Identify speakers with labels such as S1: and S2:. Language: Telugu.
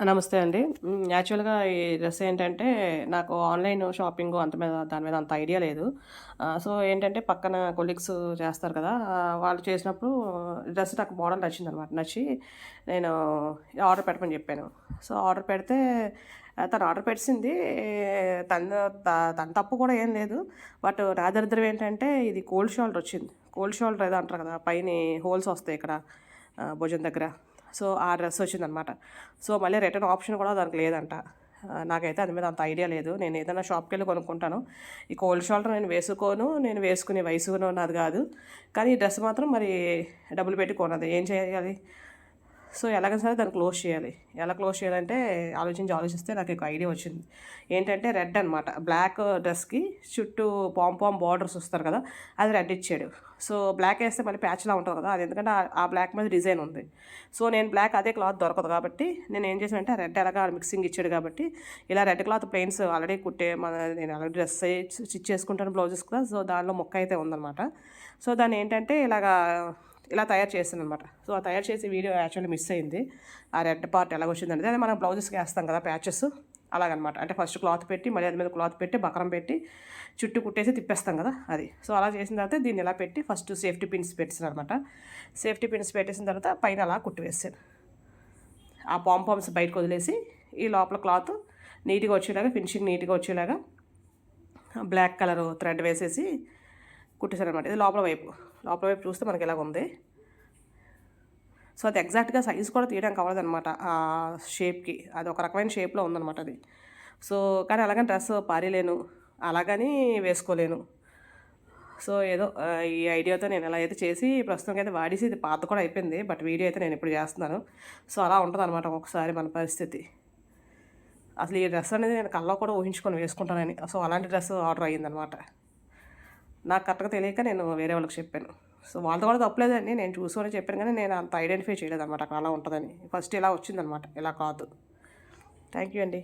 S1: నమస్తే అండి. యాక్చువల్‌గా ఈ డ్రెస్ ఏంటంటే, నాకు ఆన్‌లైన్ షాపింగు అంత మీద దాని మీద అంత ఐడియా లేదు. సో, ఏంటంటే పక్కన కొలీగ్స్ చేస్తారు కదా! వాళ్ళు చేసినప్పుడు డ్రెస్ నాకు మోడల్ నచ్చిందనమాట. నచ్చి నేను ఆర్డర్ పెట్టమని చెప్పాను. సో, ఆర్డర్ పెడితే తను ఆర్డర్ పెట్టింది తను తన తప్పు కూడా ఏం లేదు. బట్ నా దరిద్రం ఏంటంటే, ఇది కోల్డ్ షోల్డర్ వచ్చింది. కోల్డ్ షోల్డర్ ఏదో అంటారు కదా! పైన హోల్స్ వస్తాయి ఇక్కడ భుజం దగ్గర. సో, ఆ డ్రెస్ వచ్చిందనమాట. సో, మళ్ళీ రిటర్న్ ఆప్షన్ కూడా దానికి లేదంట. నాకైతే అది మీద అంత ఐడియా లేదు. నేను ఏదైనా షాప్కి వెళ్ళి కొనుక్కుంటాను. ఈ కోల్డ్ షోల్డర్ నేను వేసుకోను. నేను వేసుకునే వయసు ఉన్నది నాది కాదు. కానీ ఈ డ్రెస్ మాత్రం మరి డబ్బులు పెట్టి కొన్నది. ఏం చేయాలి? సో, ఎలాగైనా సరే దాన్ని క్లోజ్ చేయాలి. ఎలా క్లోజ్ చేయాలంటే ఆలోచించి, ఆలోచిస్తే నాకు ఒక ఐడియా వచ్చింది. ఏంటంటే రెడ్ అనమాట. బ్లాక్ డ్రెస్‌కి చుట్టూ పామ్ పామ్ బార్డర్స్ వస్తారు కదా! అది రెడ్ ఇచ్చాడు. సో, బ్లాక్ వేస్తే మళ్ళీ ప్యాచ్‌లా ఉంటుంది కదా! అది ఎందుకంటే ఆ బ్లాక్ మీద డిజైన్ ఉంది. సో, నేను బ్లాక్ అదే క్లాత్ దొరకదు కాబట్టి నేను ఏం చేశానంటే రెడ్ ఎలాగా మిక్సింగ్ ఇచ్చాడు కాబట్టి ఇలా రెడ్ క్లాత్ ప్లెయిన్స్ ఆల్రెడీ కుట్టే మన నేను ఆల్రెడీ డ్రెస్ స్టిచ్ చేసుకుంటాను బ్లౌజెస్ కూడా. సో, దానిలో ముక్క అయితే ఉందన్నమాట సో, దాన్ని ఏంటంటే ఇలాగా ఇలా తయారు చేశాననమాట. సో, ఆ తయారు చేసే వీడియో యాక్చువల్లీ మిస్ అయింది. ఆ రెడ్ పార్ట్ ఎలాగొచ్చిందనేది. అదే మనం బ్లౌజెస్‌కి వేస్తాం కదా! ప్యాచెస్ అలాగనమాట. అంటే ఫస్ట్ క్లాత్ పెట్టి మళ్ళీ దాని మీద క్లాత్ పెట్టి బకరం పెట్టి చుట్టూ కుట్టేసి తిప్పేస్తాం కదా! అది. సో, అలా చేసిన తర్వాత దీన్ని ఇలా పెట్టి ఫస్ట్ సేఫ్టీ పిన్స్ పెట్టేసాననమాట. సేఫ్టీ పిన్స్ పెట్టేసిన తర్వాత పైన అలా కుట్టివేసాను ఆ పామ్ పామ్స్ బయటకు వదిలేసి ఈ లోపల క్లాత్ నీట్‌గా వచ్చేలాగా ఫినిషింగ్ నీట్‌గా వచ్చేలాగా బ్లాక్ కలర్ థ్రెడ్ వేసేసి కుట్టేసాననమాట. ఇది లోపల వైపు. లోపల వైపు చూస్తే మనకి ఇలాగ ఉంది. సో, అది ఎగ్జాక్ట్‌గా సైజ్ కూడా తీయడానికి అవ్వలేదనమాట. ఆ షేప్‌కి. అది ఒక రకమైన షేప్‌లో ఉందనమాట అది. సో, కానీ అలాగని డ్రెస్ పారేయలేను. అలాగని వేసుకోలేను. సో, ఏదో ఈ ఐడియాతో నేను ఇలా అయితే చేసి ప్రస్తుతానికైతే వాడేసి ఇది పాత కూడా అయిపోయింది. బట్ వీడియో అయితే నేను ఇప్పుడు చేస్తున్నాను. సో, అలా ఉంటుంది అనమాట ఒకసారి మన పరిస్థితి. అసలు ఈ డ్రెస్ అనేది నేను కళ్ళలో కూడా ఊహించుకొని వేసుకుంటానని. సో, అలాంటి డ్రెస్ ఆర్డర్ అయ్యిందనమాట. నాకు కరెక్ట్‌గా తెలియక నేను వేరే వాళ్ళకి చెప్పాను. సో, వాళ్ళతో కూడా తప్పలేదండి నేను చూసుకొని చెప్పాను కానీ నేను అంత ఐడెంటిఫై చేయలేదనమాట అక్కడ అలా ఉంటుందని ఫస్ట్ ఇలా వచ్చిందనమాట. ఇలా కాదు. థ్యాంక్ యూ అండి.